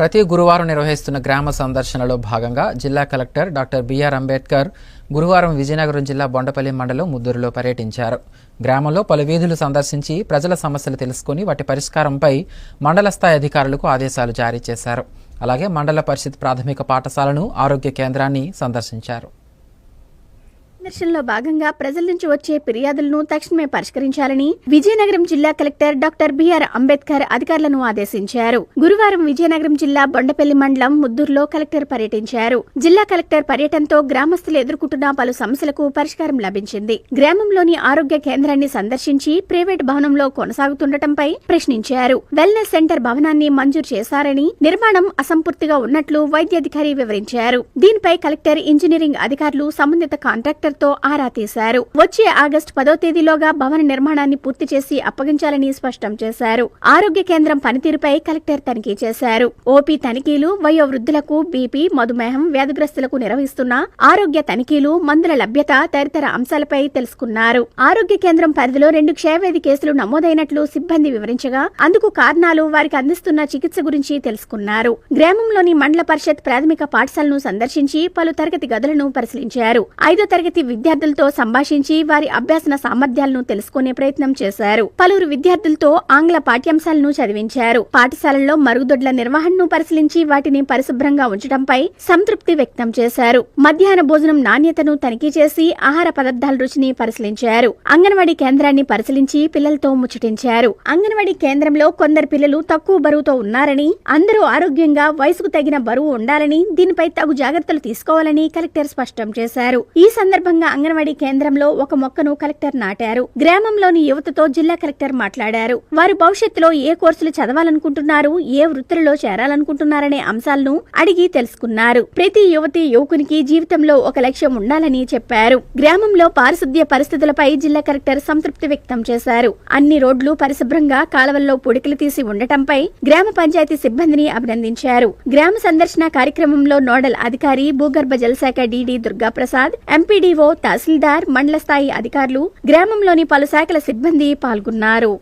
ప్రతి గురువారం నిర్వహిస్తున్న గ్రామ సందర్శనలో భాగంగా జిల్లా కలెక్టర్ డాక్టర్ బిఆర్ అంబేద్కర్ గురువారం విజయనగరం జిల్లా బొండపల్లి మండలం ముద్దూరులో పర్యటించారు. గ్రామంలో పలు వీధులు సందర్శించి ప్రజల సమస్యలు తెలుసుకుని వాటి పరిష్కారంపై మండల స్థాయి అధికారులకు ఆదేశాలు జారీ చేశారు. అలాగే మండల పరిషత్ ప్రాథమిక పాఠశాలను ఆరోగ్య కేంద్రాన్ని సందర్శించారు. నిరసనలో భాగంగా ప్రజల నుంచి వచ్చే ఫిర్యాదులను తక్షణమే పరిష్కరించాలని విజయనగరం జిల్లా కలెక్టర్ డాక్టర్ బిఆర్ అంబేద్కర్ అధికారులను ఆదేశించారు. గురువారం విజయనగరం జిల్లా బొండపల్లి మండలం ముద్దూరులో కలెక్టర్ పర్యటించారు. జిల్లా కలెక్టర్ పర్యటనతో గ్రామస్తులు ఎదుర్కొంటున్న పలు సమస్యలకు పరిష్కారం లభించింది. గ్రామంలోని ఆరోగ్య కేంద్రాన్ని సందర్శించి ప్రైవేట్ భవనంలో కొనసాగుతుండటంపై ప్రశ్నించారు. వెల్నెస్ సెంటర్ భవనాన్ని మంజూరు చేశారని నిర్మాణం అసంపూర్తిగా ఉన్నట్లు వైద్యాధికారి వివరించారు. దీనిపై కలెక్టర్ ఇంజనీరింగ్ అధికారులు సంబంధిత కాంట్రాక్టర్ తో ఆరా తీశారు. వచ్చే ఆగస్టు పదో తేదీలోగా భవన నిర్మాణాన్ని పూర్తి చేసి అప్పగించాలని స్పష్టం చేశారు. ఆరోగ్య కేంద్రం పనితీరుపై కలెక్టర్ తనిఖీ చేశారు. ఓపీ తనిఖీలు వయో వృద్ధులకు బీపీ మధుమేహం వ్యాధిగ్రస్తులకు నిర్వహిస్తున్న ఆరోగ్య తనిఖీలు మందుల లభ్యత తదితర అంశాలపై తెలుసుకున్నారు. ఆరోగ్య కేంద్రం పరిధిలో రెండు క్షయవ్యాధి కేసులు నమోదైనట్లు సిబ్బంది వివరించగా అందుకు కారణాలు వారికి అందిస్తున్న చికిత్స గురించి తెలుసుకున్నారు. గ్రామంలోని మండల పరిషత్ ప్రాథమిక పాఠశాలను సందర్శించి పలు తరగతి గదులను పరిశీలించారు. ఐదో తరగతి విద్యార్థులతో సంభాషించి వారి అభ్యాసన సామర్థ్యాలను తెలుసుకునే ప్రయత్నం చేశారు. పలువురు విద్యార్థులతో ఆంగ్ల పాఠ్యాంశాలను చదివించారు. పాఠశాలల్లో మరుగుదొడ్ల నిర్వహణను పరిశీలించి వాటిని పరిశుభ్రంగా ఉంచడంపై సంతృప్తి వ్యక్తం చేశారు. మధ్యాహ్న భోజనం నాణ్యతను తనిఖీ చేసి ఆహార పదార్థాల రుచిని పరిశీలించారు. అంగన్వాడీ కేంద్రాన్ని పరిశీలించి పిల్లలతో ముచ్చటించారు. అంగన్వాడీ కేంద్రంలో కొందరు పిల్లలు తక్కువ బరువుతో ఉన్నారని అందరూ ఆరోగ్యంగా వయసుకు తగిన బరువు ఉండాలని దీనిపై తగు జాగ్రత్తలు తీసుకోవాలని కలెక్టర్ స్పష్టం చేశారు. ఈ సందర్భంగా అంగన్వాడీ కేంద్రంలో ఒక మొక్కను కలెక్టర్ నాటారు. గ్రామంలోని యువతతో జిల్లా కలెక్టర్ మాట్లాడారు. వారు భవిష్యత్తులో ఏ కోర్సులు చదవాలనుకుంటున్నారు ఏ వృత్తులలో చేరాలనుకుంటున్నారనే అంశాలను అడిగి తెలుసుకున్నారు. ప్రతి యువతి యువకునికి జీవితంలో ఒక లక్ష్యం ఉండాలని చెప్పారు. గ్రామంలో పారిశుద్ధ్య పరిస్థితులపై జిల్లా కలెక్టర్ సంతృప్తి వ్యక్తం చేశారు. అన్ని రోడ్లు పరిశుభ్రంగా కాలవల్లో పొడికలు తీసి ఉండటంపై గ్రామ పంచాయతీ సిబ్బందిని అభినందించారు. గ్రామ సందర్శన కార్యక్రమంలో నోడల్ అధికారి భూగర్భ జలశాఖ డీడీ దుర్గాప్రసాద్ ఎంపీడీఓ తహసీల్దార్ మండల స్థాయి అధికారులు గ్రామంలోని పలు శాఖల సిబ్బంది పాల్గొన్నారు.